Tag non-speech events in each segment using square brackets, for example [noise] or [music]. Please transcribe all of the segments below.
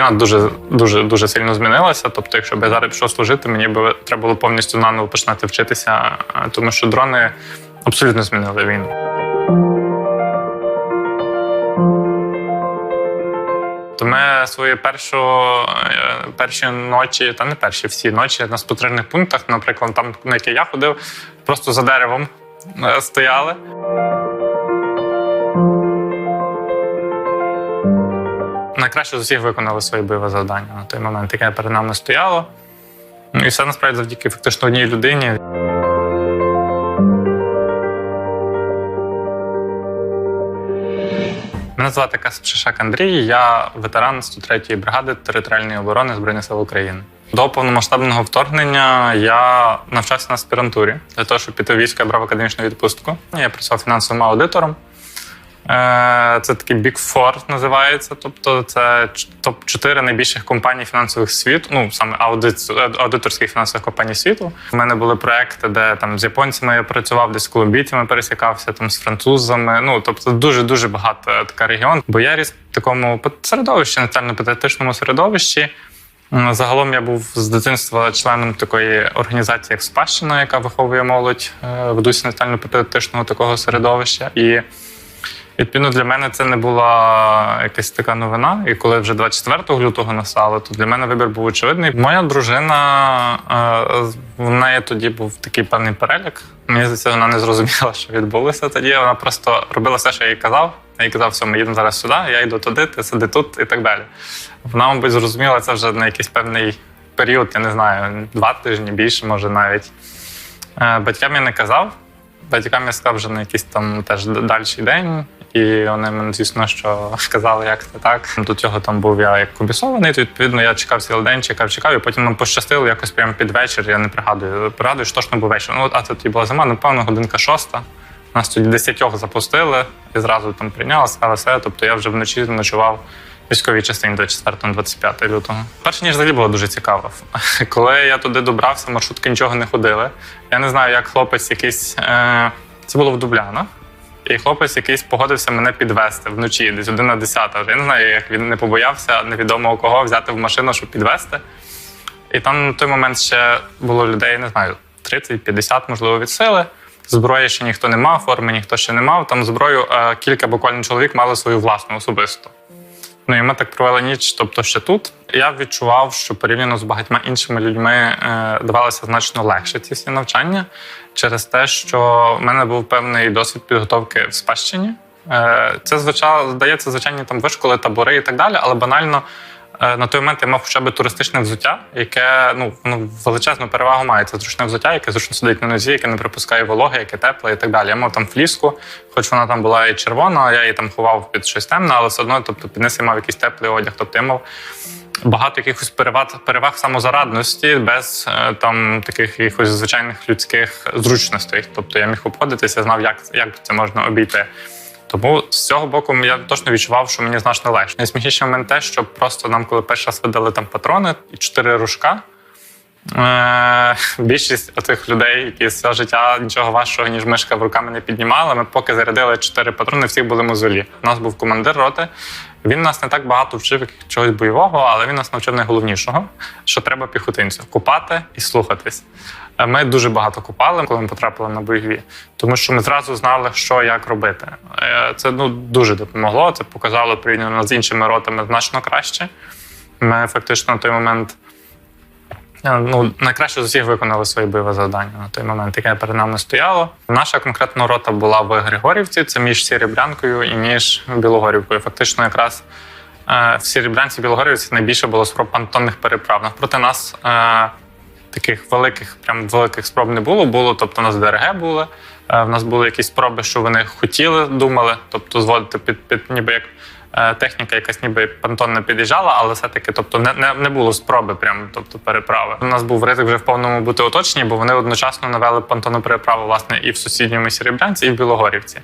Війна дуже дуже дуже сильно змінилася. Тобто, якщо б я зараз пішов служити, мені б треба було повністю наново починати вчитися, е, тому що дрони абсолютно змінили війну. То ми свої першу, е, перші ночі, та не перші, всі ночі на спостережних пунктах, наприклад, там, на які я ходив, просто за деревом е, стояли. Найкраще з усіх виконали своє бойове завдання на той момент, яке перед нами стояло. Ну, І все насправді завдяки фактично одній людині. Мене звати Каспшишак Андрій, я ветеран 103-ї бригади територіальної оборони Збройних сил України. До повномасштабного вторгнення я навчався на аспірантурі для того, щоб піти в військо, брав академічну відпустку. Я працював фінансовим аудитором. Е, Це такий Big Four називається. Тобто це топ 4 найбільших компаній фінансових світу. Ну саме аудит аудиторських фінансових компаній світу. У мене були проекти, де там з японцями я працював, десь з колумбійцями пересікався, там з французами. Ну тобто, дуже дуже багато е, така регіон. Бо я ріс в такому середовищі, національно-патріотичному середовищі. Загалом я був з дитинства членом такої організації, як Спадщина, яка виховує молодь е, в дусі національно-патріотичного такого середовища. І відповідно для мене це не була якась така новина. І коли вже 24 лютого настало, то для мене вибір був очевидний. Моя дружина е, в неї тоді був такий певний перелік. Мені здається, вона не зрозуміла, що відбулося тоді. Вона просто робила все, що я їй казав. Я їй казав, все, ми їдемо зараз сюди, я йду туди, ти сиди тут і так далі. Вона, мабуть, зрозуміла це вже на якийсь певний період, я не знаю, два тижні, більше, може навіть. Е, Батькам я не казав. Батькам я сказав вже на якийсь там теж дальший день. І вони мене, звісно, що сказали, як це так. До цього там був я як комісований, то відповідно я чекав цілий день, чекав, чекав, і потім нам пощастило якось прямо під вечір. Я не пригадую. Пригадую, що точно був вечір. Ну, а тоді була зима, напевно, годинка шоста. Нас тоді десятьох запустили і зразу там прийняли, сказали все. Тобто я вже вночі ночував військовій частині 24-25 лютого. Перше ніж взагалі було дуже цікаво. [laughs] Коли я туди добрався, маршрутки нічого не ходили. Я не знаю, як хлопець якийсь. Е... Це було в Дубляна. І хлопець якийсь погодився мене підвести вночі, десь один на 10. Я не знаю, як він не побоявся невідомо кого взяти в машину, щоб підвести. І там на той момент ще було людей, не знаю, 30-50, можливо, від сили. Зброї ще ніхто не мав, форми ніхто ще не мав. Там зброю е, кілька буквально чоловік мали свою власну особисто. Ну і ми так провели ніч, тобто ще тут. Я відчував, що порівняно з багатьма іншими людьми е, давалося значно легше ці всі навчання через те, що в мене був певний досвід підготовки в спадщині. Е, Це звичайно здається, звичайні там вишколи, табори і так далі, але банально. Е, На той момент я мав хоча б туристичне взуття, яке ну воно величезну перевагу має. Це зручне взуття, яке зручно сидить на нозі, яке не припускає вологи, яке тепле і так далі. Я мав там фліску, хоч вона там була і червона, я її там ховав під щось темне, але все одно, тобто під я мав якийсь теплий одяг. Тобто я мав багато якихось переваг, переваг самозарадності без е, там таких якихось звичайних людських зручностей. Тобто я міг обходитися, знав, як, як це можна обійти. Тому з цього боку я точно відчував, що мені значно легше. Найсмішніше момент те, що просто нам, коли перший раз видали там патрони і чотири ружка. Е, більшість тих людей, які все життя нічого важчого, ніж мишка в руками не піднімали. Ми поки зарядили чотири патрони, всіх були мозолі. У нас був командир роти. Він нас не так багато вчив чогось бойового, але він нас навчив найголовнішого, що треба піхотинцю купати і слухатись. Е, Ми дуже багато купали, коли ми потрапили на бойові, тому що ми зразу знали, що як робити. Е, Це ну дуже допомогло. Це показало порівняно з іншими ротами значно краще. Ми фактично на той момент. Ну, найкраще з усіх виконали своє бойове завдання на той момент, яке перед нами стояло. Наша конкретна рота була в Григорівці, це між Сіребрянкою і між Білогорівкою. Фактично, якраз е, в Сіребрянці Білогорівці найбільше було спроб понтонних переправ. Навпроти нас е, таких великих, прям великих спроб не було. Було, тобто, у нас ДРГ були. е, В нас були якісь спроби, що вони хотіли, думали, тобто зводити під, під ніби як техніка, якась ніби понтонна під'їжджала, але все-таки тобто, не, не, не було спроби прям, тобто, переправи. У нас був ризик вже в повному бути оточенні, бо вони одночасно навели понтонну переправу власне і в сусідньому Сіребрянці, і в Білогорівці.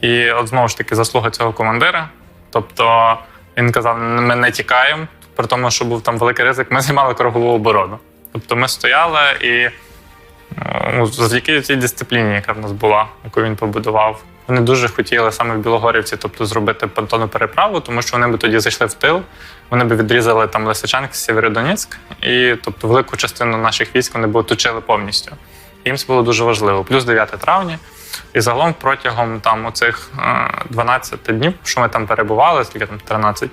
І от знову ж таки заслуга цього командира. Тобто він казав: ми не тікаємо, при тому, що був там великий ризик, ми займали кругову оборону. Тобто ми стояли і ну, завдяки цій дисципліні, яка в нас була, яку він побудував, Вони дуже хотіли саме в Білогорівці, тобто зробити понтонну переправу, тому що вони би тоді зайшли в тил, вони би відрізали там Лисичанськ, Сєвєродонецьк, і тобто велику частину наших військ вони б оточили повністю. Їм це було дуже важливо. Плюс 9 травня. І загалом протягом там оцих е, 12 днів, що ми там перебували, скільки там 13,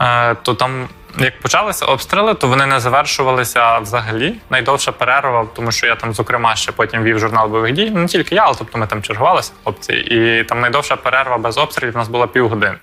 е, то там, як почалися обстріли, то вони не завершувалися взагалі. Найдовша перерва, тому що я там, зокрема, ще потім вів журнал бойових дій. Ну, Не тільки я, але тобто ми там чергувалися, хлопці. І там найдовша перерва без обстрілів у нас була півгодини.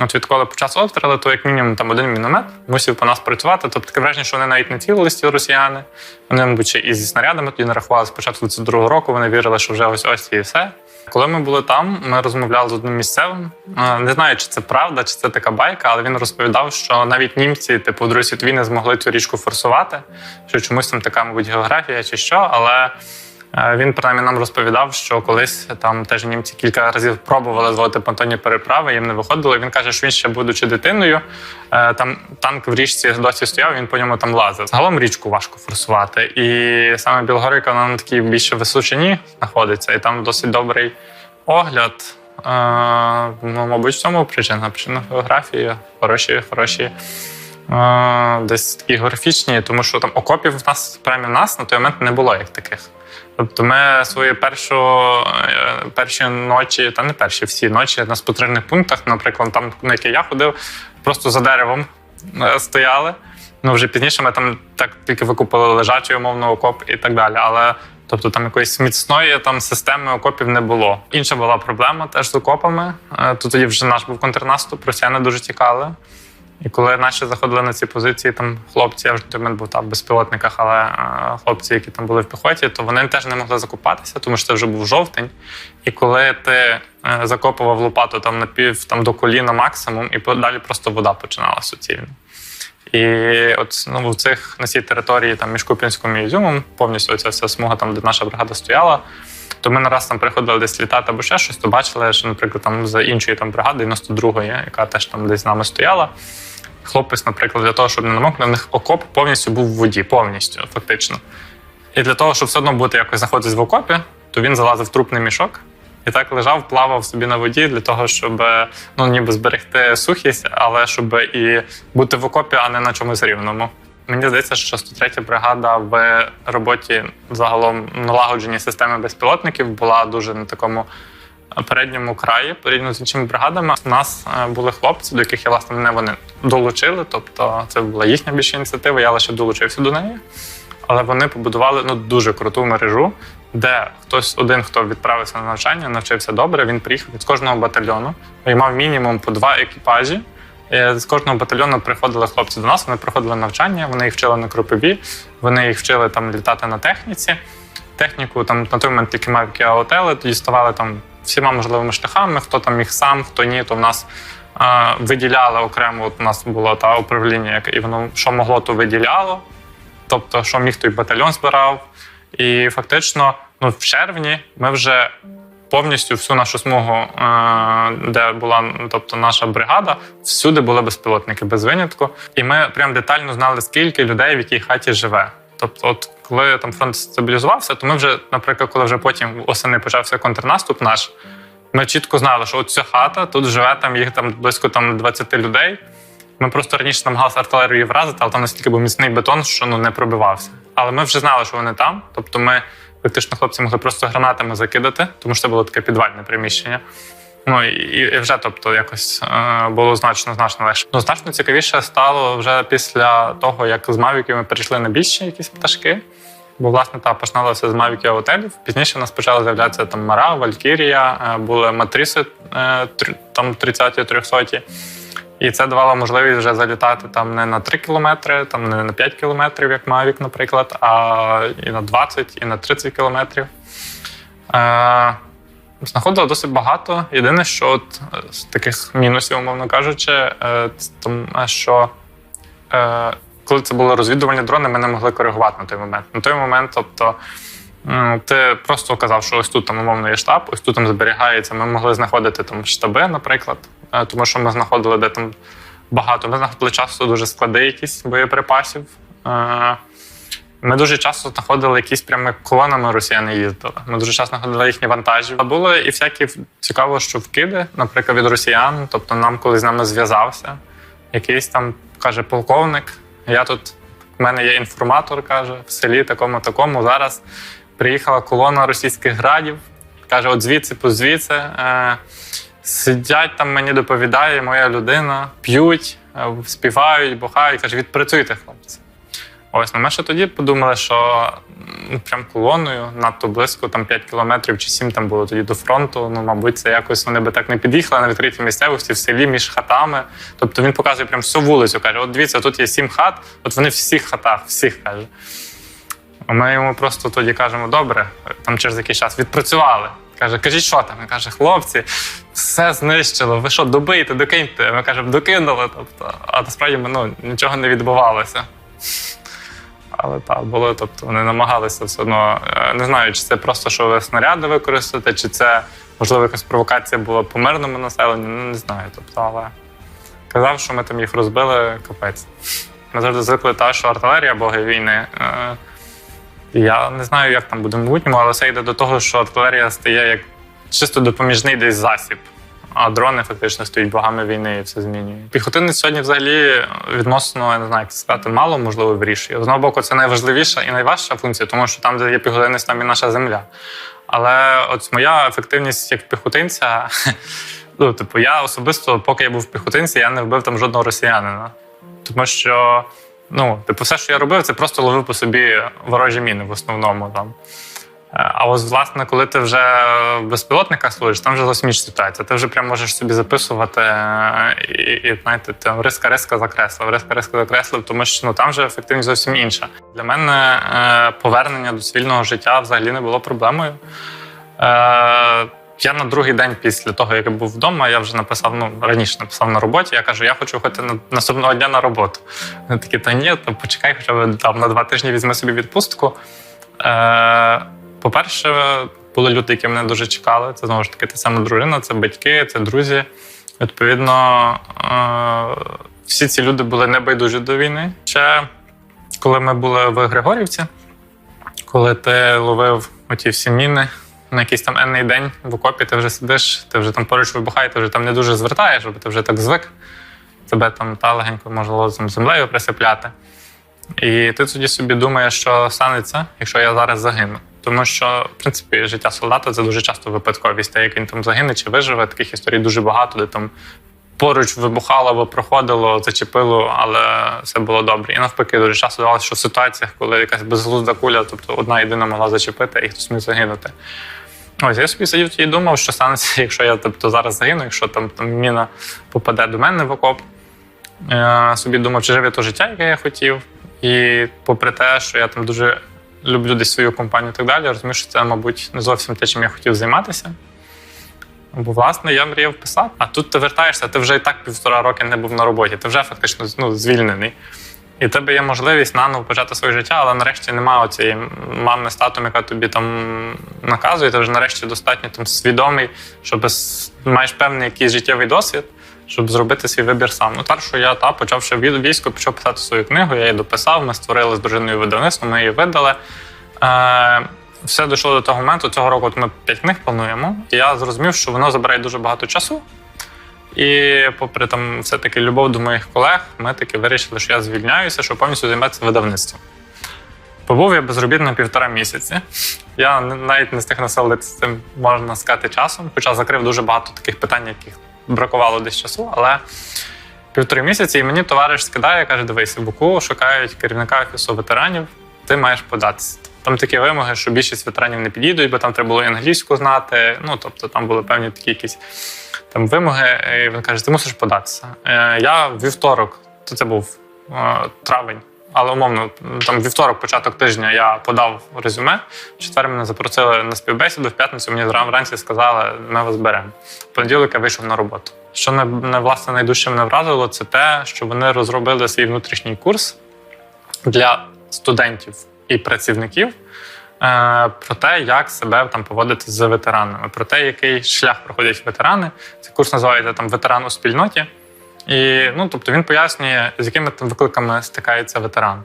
От відколи почався обстріли, то як мінімум там один міномет мусив по нас працювати. Тобто таке враження, що вони навіть не цілились, ті росіяни. Вони, мабуть, і зі снарядами тоді не рахували з початку 22 року. Вони вірили, що вже ось ось і все. Коли ми були там, ми розмовляли з одним місцевим. Е, Не знаю, чи це правда, чи це така байка, але він розповідав, що навіть німці, типу, в Другій не змогли цю річку форсувати, що чомусь там така, мабуть, географія чи що, але. Е, Він принаймні нам розповідав, що колись там теж німці кілька разів пробували зводити понтонні переправи, їм не виходило. Він каже, що він ще будучи дитиною, е, там танк в річці досі стояв, він по ньому там лазив. Загалом річку важко форсувати. І саме Білгорика вона на такій більше височині знаходиться, і там досить добрий огляд. Е, Ну, мабуть, в цьому причина. Причина географії, хороші, хороші. Десь такі географічні, тому що там окопів в нас прямо нас на той момент не було як таких. Тобто ми свої першу, е, перші ночі, та не перші всі ночі на спостережних пунктах, наприклад, там, на які я ходив, просто за деревом е, стояли. Ну, вже пізніше ми там так тільки викупили лежачий умовно окоп і так далі. Але тобто там якоїсь міцної там системи окопів не було. Інша була проблема теж з окопами. Е, То тоді вже наш був контрнаступ, росіяни дуже тікали. І коли наші заходили на ці позиції, там хлопці, я вже тоді був там в безпілотниках, але е, хлопці, які там були в піхоті, то вони теж не могли закопатися, тому що це вже був жовтень. І коли ти е, закопував лопату там на пів там до коліна максимум, і далі просто вода починала суцільно. І от ну, в цих на цій території там між Куп'янськом і Ізюмом, повністю оця вся смуга, там, де наша бригада стояла. То ми не раз там приходили десь літати або ще щось, то бачили, що, наприклад, там з іншої там бригади, 92-ї, яка теж там десь з нами стояла. Хлопець, наприклад, для того, щоб не намокнути, в них окоп повністю був в воді, повністю, фактично. І для того, щоб все одно бути якось знаходитись в окопі, то він залазив в трупний мішок і так лежав, плавав собі на воді для того, щоб ну, ніби зберегти сухість, але щоб і бути в окопі, а не на чомусь рівному. Мені здається, що 103 бригада в роботі загалом налагодженні системи безпілотників була дуже на такому передньому краї порівняно з іншими бригадами. У нас е, були хлопці, до яких я власне мене вони долучили. Тобто це була їхня більша ініціатива. Я лише долучився до неї. Але вони побудували ну дуже круту мережу, де хтось один, хто відправився на навчання, навчився добре. Він приїхав від кожного батальйону і мав мінімум по два екіпажі. І З кожного батальйону приходили хлопці до нас. Вони проходили навчання, вони їх вчили на кропиві, вони їх вчили там літати на техніці. Техніку там на той момент тільки мавки аотели, тоді ставали там всіма можливими шляхами. Хто там міг сам, хто ні, то в нас е, виділяли окремо. От у нас було та управління, яке і воно що могло, то виділяло. Тобто, що міг той батальйон збирав. І фактично, ну в червні ми вже повністю всю нашу смугу, е, де була тобто наша бригада, всюди були безпілотники без винятку. І ми прям детально знали, скільки людей в якій хаті живе. Тобто, от коли там фронт стабілізувався, то ми вже, наприклад, коли вже потім осени почався контрнаступ наш, ми чітко знали, що от ця хата тут живе там їх там близько там 20 людей. Ми просто раніше намагалися артилерію вразити, але там настільки був міцний бетон, що ну не пробивався. Але ми вже знали, що вони там. Тобто, ми фактично хлопці могли просто гранатами закидати, тому що це було таке підвальне приміщення. Ну і, і вже, тобто, якось е, було значно значно легше. Ну, значно цікавіше стало вже після того, як з Мавіків ми перейшли на більші якісь пташки. Бо, власне, та починалося з Мавіків готелів. Пізніше у нас почали з'являтися там Мара, Валькірія, е, були матриси е, там 30-ті, 300-ті. І це давало можливість вже залітати там не на 3 кілометри, там не на 5 кілометрів, як Мавік, наприклад, а і на 20, і на 30 кілометрів. Е, знаходило досить багато. Єдине, що от, е, з таких мінусів, умовно кажучи, е, тому, що е, коли це були розвідувальні дрони, ми не могли коригувати на той момент. На той момент, тобто. Ти просто казав, що ось тут там умовно є штаб, ось тут там зберігається. Ми могли знаходити там штаби, наприклад, е, тому що ми знаходили де там багато. Ми знаходили часто дуже склади якісь боєприпасів. Е, Ми дуже часто знаходили якісь прямо колонами росіяни їздили. Ми дуже часто знаходили їхні вантажі. А були і всякі цікаво, що вкиди, наприклад, від росіян. Тобто нам коли з нами зв'язався, якийсь там каже полковник. Я тут в мене є інформатор, каже, в селі такому такому. Зараз приїхала колона російських градів. Каже, от звідси по звідси. Е, сидять там, мені доповідає моя людина, п'ють, е, співають, бухають. Каже, відпрацюйте, хлопці. Ось, ну ми ще тоді подумали, що м, прям колоною надто близько, там 5 кілометрів чи 7 там було тоді до фронту. Ну, мабуть, це якось вони би так не під'їхали на відкритій місцевості в селі між хатами. Тобто він показує прям всю вулицю. каже: от дивіться, тут є сім хат, от вони в всіх хатах, всіх каже. А Ми йому просто тоді кажемо: добре, там через якийсь час відпрацювали. Каже, кажіть, що там? Він каже, хлопці, все знищило. Ви що, добийте, докиньте? Ми кажемо, докинули. Тобто, а насправді ну, нічого не відбувалося. Але так, було, тобто вони намагалися все одно. е, Не знаю, чи це просто що ви снаряди використаєте, чи це можливо якась провокація була по мирному населенню. Ну не знаю. Тобто, але казав, що ми там їх розбили, капець. Ми завжди звикли та, що артилерія боги війни. Я не знаю, як там буде в майбутньому, але це йде до того, що артилерія стає як чисто допоміжний десь засіб. А дрони фактично стають богами війни і все змінює. Піхотинець сьогодні взагалі відносно, я не знаю, як сказати, мало можливо вирішує. З одного боку, це найважливіша і найважча функція, тому що там, де є піхотинець, там і наша земля. Але от моя ефективність як піхотинця, [laughs] ну, типу, я особисто, поки я був в піхотинці, я не вбив там жодного росіянина. Тому що, ну, типу, все, що я робив, це просто ловив по собі ворожі міни в основному там. Е, А ось, власне, коли ти вже в безпілотниках служиш, там вже зовсім інша ситуація. Ти вже прям можеш собі записувати е, і, і знаєте, там риска риска закреслив, риска риска закреслив, тому що ну там вже ефективність зовсім інша. Для мене е, повернення до цивільного життя взагалі не було проблемою. Е, я на другий день після того, як я був вдома, я вже написав, ну раніше написав на роботі. Я кажу, я хочу ходити на наступного дня на роботу. Вони такі, та ні, то почекай, хоча б там на два тижні візьми собі відпустку. Е, по-перше, були люди, які мене дуже чекали. Це знову ж таки та сама дружина, це батьки, це друзі. Відповідно, е, всі ці люди були небайдужі до війни. Ще коли ми були в Григорівці, коли ти ловив оті всі міни на якийсь там енний день в окопі, ти вже сидиш, ти вже там поруч вибухає, ти вже там не дуже звертаєш, бо ти вже так звик. Тебе там та легенько можливо там землею присипляти. І ти тоді собі думаєш, що станеться, якщо я зараз загину. Тому що, в принципі, життя солдата це дуже часто випадковість. Те, як він там загине чи виживе, таких історій дуже багато, де там поруч вибухало або проходило, зачепило, але все було добре. І навпаки, дуже часто давалося, що в ситуаціях, коли якась безглузда куля, тобто одна єдина могла зачепити, і хтось міг загинути. Ось я собі сидів і думав, що станеться, [laughs] якщо я тобто, зараз загину, якщо там, там міна попаде до мене в окоп. Я собі думав, чи живе то життя, яке я хотів. І попри те, що я там дуже люблю десь свою компанію і так далі, розумію, що це, мабуть, не зовсім те, чим я хотів займатися. Бо, власне, я мріяв писати. А тут ти вертаєшся, ти вже і так півтора роки не був на роботі, ти вже фактично ну, звільнений. І тебе є можливість наново почати своє життя, але нарешті немає оцієї мами з яка тобі там наказує. Ти вже нарешті достатньо там свідомий, що без маєш певний якийсь життєвий досвід, щоб зробити свій вибір сам. Ну, так, що я та почавши від військо, почав писати свою книгу, я її дописав. Ми створили з дружиною видавництво, ми її видали. Е, все дійшло до того моменту. Цього року от ми п'ять книг плануємо. І я зрозумів, що воно забирає дуже багато часу. І, попри там все-таки любов до моїх колег, ми таки вирішили, що я звільняюся, щоб повністю займатися видавництвом. Побув я безробітно півтора місяці. Я навіть не встиг насолодитися цим, можна сказати, часом, хоча закрив дуже багато таких питань, яких бракувало десь часу. Але півтори місяці і мені товариш скидає, каже: дивись, в БУКу шукають керівника офісу ветеранів, ти маєш податися. Там такі вимоги, що більшість ветеранів не підійдуть, бо там треба було англійську знати. Ну тобто там були певні такі якісь там вимоги. І він каже: ти мусиш податися. Е, Я вівторок, то це був е, травень, але умовно, там вівторок, початок тижня, я подав резюме. В четвер мене запросили на співбесіду. В п'ятницю мені вранці сказали, ми вас беремо. В понеділок я вийшов на роботу. Що не власне найдужче мене вразило, це те, що вони розробили свій внутрішній курс для студентів і працівників. е, Про те, як себе там поводити з ветеранами, про те, який шлях проходять ветерани. Цей курс називається там ветеран у спільноті. І ну, тобто він пояснює, з якими там викликами стикається ветеран,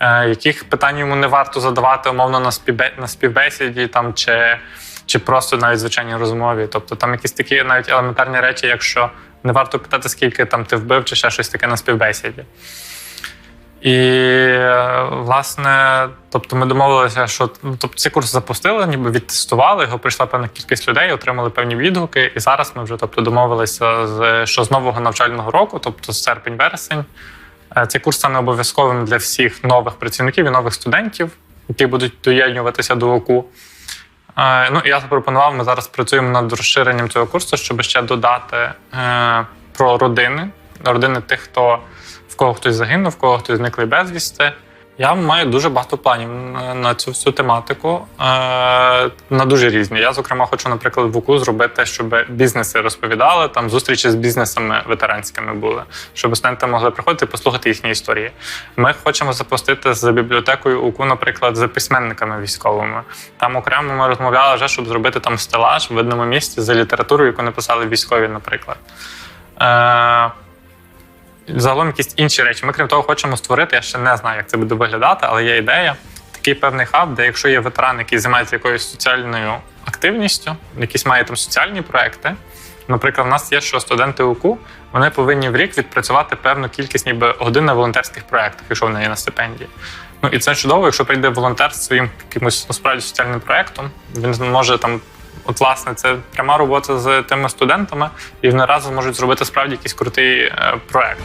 е, яких питань йому не варто задавати умовно на, співбе... на співбесіді там, чи, чи просто навіть звичайній розмові. Тобто там якісь такі навіть елементарні речі, якщо не варто питати, скільки там ти вбив, чи ще щось таке на співбесіді. І власне, тобто ми домовилися, що ну, тобто, цей курс запустили, ніби відтестували його. Прийшла певна кількість людей, отримали певні відгуки. І зараз ми вже тобто домовилися, з, що з нового навчального року, тобто з серпень-вересень, е, цей курс стане обов'язковим для всіх нових працівників і нових студентів, які будуть доєднуватися до ОКУ. Е, Ну я запропонував, ми зараз працюємо над розширенням цього курсу, щоб ще додати е, про родини, родини тих, хто в кого хтось загинув, в кого хтось зниклий безвісти. Я маю дуже багато планів на- цю всю тематику, е, на дуже різні. Я, зокрема, хочу, наприклад, в УКУ зробити, щоб бізнеси розповідали, там зустрічі з бізнесами ветеранськими були, щоб студенти могли приходити і послухати їхні історії. Ми хочемо запустити з бібліотекою УКУ, наприклад, з письменниками військовими. Там окремо ми розмовляли вже, щоб зробити там стелаж в видному місці за літературою, яку написали військові, наприклад. Загалом якісь інші речі. Ми, крім того, хочемо створити. Я ще не знаю, як це буде виглядати, але є ідея. Такий певний хаб, де якщо є ветеран, який займається якоюсь соціальною активністю, якісь має там соціальні проекти. Наприклад, в нас є, що студенти УКУ вони повинні в рік відпрацювати певну кількість ніби годин на волонтерських проектах, якщо вони є на стипендії. Ну і це чудово, якщо прийде волонтер з своїм якимось насправді соціальним проектом, він може там. От, власне, це пряма робота з тими студентами, і вони разом можуть зробити справді якийсь крутий е, проект.